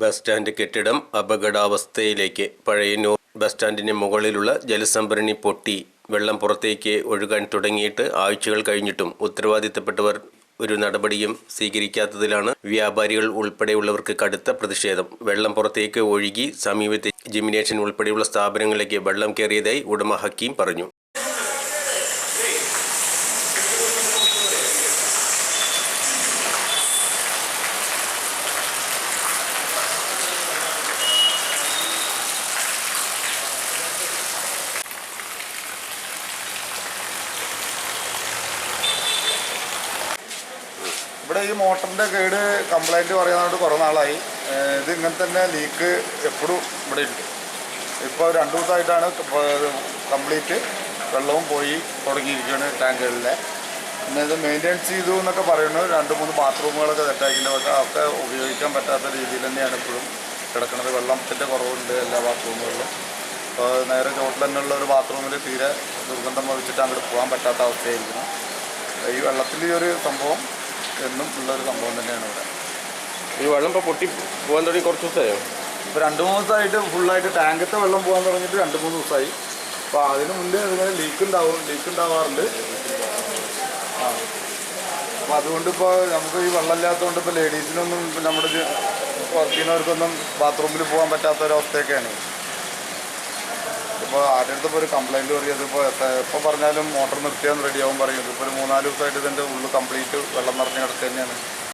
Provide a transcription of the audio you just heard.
Bus stand കെട്ടിടം അപകടാവസ്ഥയിലേക്ക് Pazhayannur bus സ്റ്റാൻഡിന് മുകളിലുള്ള ജലസംഭരണി പൊട്ടി. വെള്ളം പുറത്തേക്ക് ഒഴുകാൻ തുടങ്ങിയിട്ട് ആഴ്ചകൾ കഴിഞ്ഞിട്ടും ഉത്തരവാദിത്തപ്പെട്ടവർ ഒരു നടപടിയും സ്വീകരിക്കാത്തതിലാണ് വ്യാപാരികൾ ഉൾപ്പെടെയുള്ളവർക്ക് കടുത്ത പ്രതിഷേധം. വെള്ളം പുറത്തേക്ക് ഒഴുകി സമീപത്തെ ജിമിനേഷൻ ഉൾപ്പെടെയുള്ള സ്ഥാപനങ്ങളിലേക്ക് വെള്ളം കയറിയതായി ഉടമ ഹക്കീം പറഞ്ഞു. ഇവിടെ ഈ മോട്ടറിന്റെ കേട് കംപ്ലൈന്റ് പറയുന്നതുകൊണ്ട് കുറേ നാളായി. ഇത് ഇങ്ങനെ തന്നെ ലീക്ക് എപ്പോഴും ഇവിടെ ഉണ്ട് ഇപ്പോൾ രണ്ട് ദിവസമായിട്ടാണ് കംപ്ലീറ്റ് വെള്ളവും പോയി തുടങ്ങിയിരിക്കുകയാണ് ടാങ്കുകളിലെ. പിന്നെ ഇത് മെയിന്റെനൻസ് ചെയ്തു എന്നൊക്കെ പറയുന്നു. രണ്ട് മൂന്ന് ബാത്റൂമുകളൊക്കെ സെറ്റാക്കിയിട്ടുണ്ട്. പക്ഷേ അതൊക്കെ ഉപയോഗിക്കാൻ പറ്റാത്ത രീതിയിൽ തന്നെയാണ് ഇപ്പോഴും കിടക്കുന്നത്. വെള്ളത്തിന്റെ കുറവുണ്ട് എല്ലാ ബാത്റൂമുകളിലും. അപ്പോൾ നേരെ ചോട്ടിൽ തന്നെയുള്ള ഒരു ബാത്റൂമിൽ തീരെ ദുർഗന്ധം വഹിച്ചിട്ട് അങ്ങോട്ട് പോകാൻ പറ്റാത്ത അവസ്ഥയായിരിക്കണം ഈ വെള്ളത്തിന്റെ ഒരു സംഭവം എന്നും ഉള്ളൊരു സംഭവം തന്നെയാണ് ഇവിടെ. ഈ വെള്ളം ഇപ്പോൾ പൊട്ടി പോകാൻ തുടങ്ങി കുറച്ച് ദിവസമായോ? ഇപ്പോൾ രണ്ട് മൂന്ന് ദിവസമായിട്ട് ഫുള്ളായിട്ട് ടാങ്കത്തെ വെള്ളം പോകാൻ തുടങ്ങിയിട്ട് രണ്ട് മൂന്ന് ദിവസമായി. അപ്പോൾ അതിന് മുന്നേ ഇങ്ങനെ ലീക്ക് ഉണ്ടാവും ലീക്ക് ഉണ്ടാവാറുണ്ട്. ആ. അപ്പോൾ അതുകൊണ്ട് ഇപ്പോൾ നമുക്ക് ഈ വെള്ളം ഇല്ലാത്തതുകൊണ്ട് ഇപ്പോൾ ലേഡീസിനൊന്നും നമ്മുടെ വർക്ക് ചെയ്യുന്നവർക്കൊന്നും ബാത്റൂമിൽ പോകാൻ പറ്റാത്ത ഒരവസ്ഥയൊക്കെയാണ് ഇപ്പോൾ ആരുടെ ഒരു കംപ്ലയിന്റ് പറയും അതിപ്പോൾ എപ്പോൾ പറഞ്ഞാലും മോട്ടർ നിർത്തിയാൽ റെഡിയാവും പറയും. ഇതിപ്പോൾ ഒരു മൂന്നാൽ ദിവസമായിട്ട് ഇതിന്റെ ഉള്ളിൽ കംപ്ലീറ്റ് വെള്ളം നിറഞ്ഞ് കിടക്കുക തന്നെയാണ്